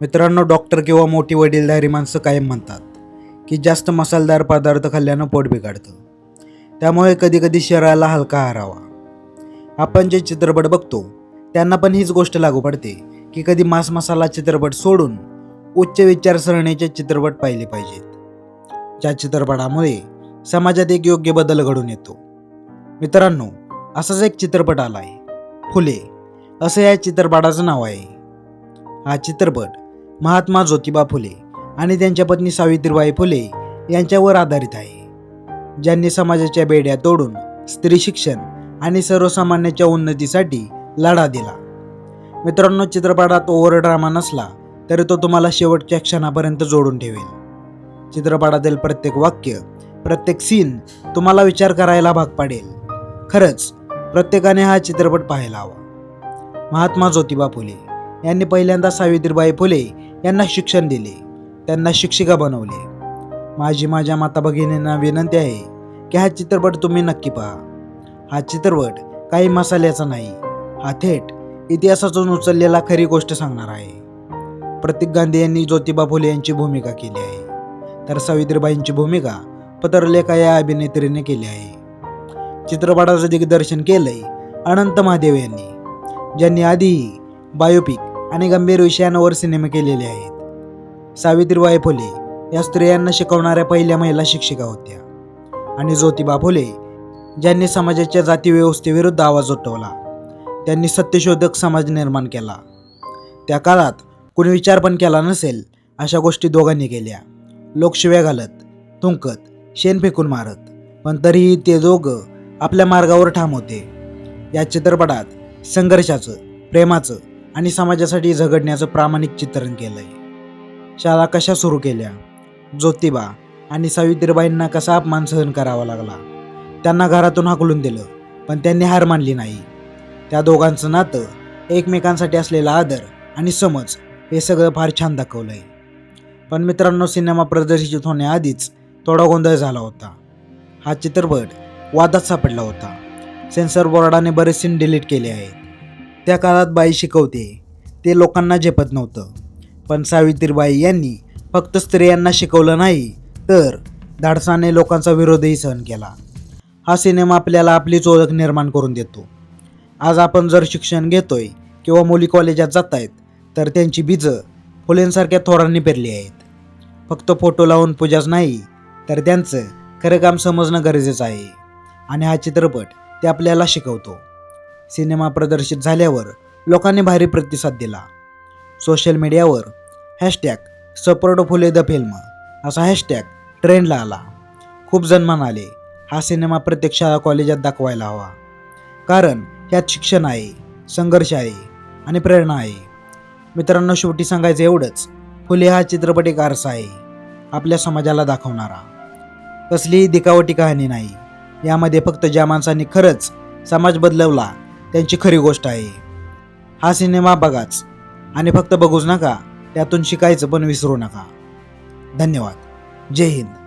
मित्रांनो डॉक्टर किंवा मोठी वडीलधारी माणसं कायम म्हणतात की जास्त मसालेदार पदार्थ खाल्ल्यानं पोट बिघडतं. त्यामुळे कधीकधी शरीराला हलका हरावा. आपण जे चित्रपट बघतो त्यांना पण हीच गोष्ट लागू पडते की कधी मांस मसाला चित्रपट सोडून उच्च विचारसरणीचे चित्रपट पाहिले पाहिजेत ज्या चित्रपटामुळे समाजात एक योग्य बदल घडून येतो. मित्रांनो असाच एक चित्रपट आलाय फुले. असं या चित्रपटाचं नाव आहे. हा चित्रपट महात्मा ज्योतिबा फुले आणि त्यांच्या पत्नी सावित्रीबाई फुले यांच्यावर आधारित आहे ज्यांनी समाजाच्या बेड्या तोडून स्त्री शिक्षण आणि सर्वसामान्यांच्या उन्नतीसाठी लढा दिला. मित्रांनो चित्रपटात ओव्हर ड्रामा नसला तरी तो तुम्हाला शेवटच्या क्षणापर्यंत जोडून ठेवेल. चित्रपटातील प्रत्येक वाक्य प्रत्येक सीन तुम्हाला विचार करायला भाग पाडेल. खरंच प्रत्येकाने हा चित्रपट पाहायला हवा. महात्मा ज्योतिबा फुले यांनी पहिल्यांदा सावित्रीबाई फुले यांना शिक्षण दिले. त्यांना शिक्षिका बनवले. माझी माझ्या माता भगिनींना विनंती आहे की हा चित्रपट तुम्ही नक्की पहा. हा चित्रपट काही मसाल्याचा नाही हा थेट इतिहासातून उचललेला खरी गोष्ट सांगणार आहे. प्रतीक गांधी यांनी ज्योतिबा फुले यांची भूमिका केली आहे. तर सावित्रीबाईंची भूमिका पत्रलेखा या अभिनेत्रीने केली आहे. चित्रपटाचं दिग्दर्शन केलंय अनंत महादेव यांनी ज्यांनी आधीही बायोपिक आणि गंभीर विषयांवर सिनेमे केलेले आहेत. सावित्रीबाई फुले या स्त्रियांना शिकवणाऱ्या पहिल्या महिला शिक्षिका होत्या. आणि ज्योतिबा फुले ज्यांनी समाजाच्या जातीव्यवस्थेविरुद्ध आवाज उठवला. त्यांनी सत्यशोधक समाज निर्माण केला. त्या काळात कुणी विचार पण केला नसेल अशा गोष्टी दोघांनी केल्या. लोकशिव्या घालत थुंकत शेण फेकून मारत पण तरीही ते दोघं आपल्या मार्गावर ठाम होते. या चित्रपटात संघर्षाचं प्रेमाचं आणि समाजासाठी झगडण्याचं प्रामाणिक चित्रण केलंय. शाळा कशा सुरू केल्या? ज्योतिबा आणि सावित्रीबाईंना कसा अपमान सहन करावा लागला? त्यांना घरातून हाकलून दिलं पण त्यांनी हार मानली नाही. त्या दोघांचं नातं एकमेकांसाठी असलेला आदर आणि समज हे सगळं फार छान दाखवलंय. पण मित्रांनो सिनेमा प्रदर्शित होण्याआधीच थोडा गोंधळ झाला होता. हा चित्रपट वादात सापडला होता. सेन्सर बोर्डाने बरेच सीन डिलीट केले आहेत. त्या काळात बाई शिकवते. ते लोकांना झेपत नव्हतं. पण सावित्रीबाई यांनी फक्त स्त्रियांना शिकवलं नाही तर धाडसाने लोकांचा विरोधही सहन केला. हा सिनेमा आपल्याला आपलीच ओळख निर्माण करून देतो. आज आपण जर शिक्षण घेतोय किंवा मुली कॉलेजात जात आहेत तर त्यांची बीजं फुलेंसारख्या थोरांनी पेरली आहेत. फक्त फोटो लावून पूजाच नाही तर त्यांचं खरं काम समजणं गरजेचं आहे. आणि हा चित्रपट ते आपल्याला शिकवतो. सिनेमा प्रदर्शित झाल्यावर लोकांनी भारी प्रतिसाद दिला. सोशल मीडियावर hashtag support Phule the film असा हॅशटॅग ट्रेंडला आला. खूप जण म्हणाले हा सिनेमा प्रत्येक शाळा कॉलेजात दाखवायला हवा. कारण ह्यात शिक्षण आहे संघर्ष आहे आणि प्रेरणा आहे. मित्रांनो शेवटी सांगायचं एवढंच फुले हा चित्रपट एक आरसा आहे आपल्या समाजाला दाखवणारा. कसलीही दिकावटी कहाणी नाही. यामध्ये फक्त ज्या माणसांनी खरंच समाज बदलवला त्यांची खरी गोष्ट आहे. हा सिनेमा बघाच आणि फक्त बघूच नका त्यातून शिकायचं पण विसरू नका. धन्यवाद. जय हिंद.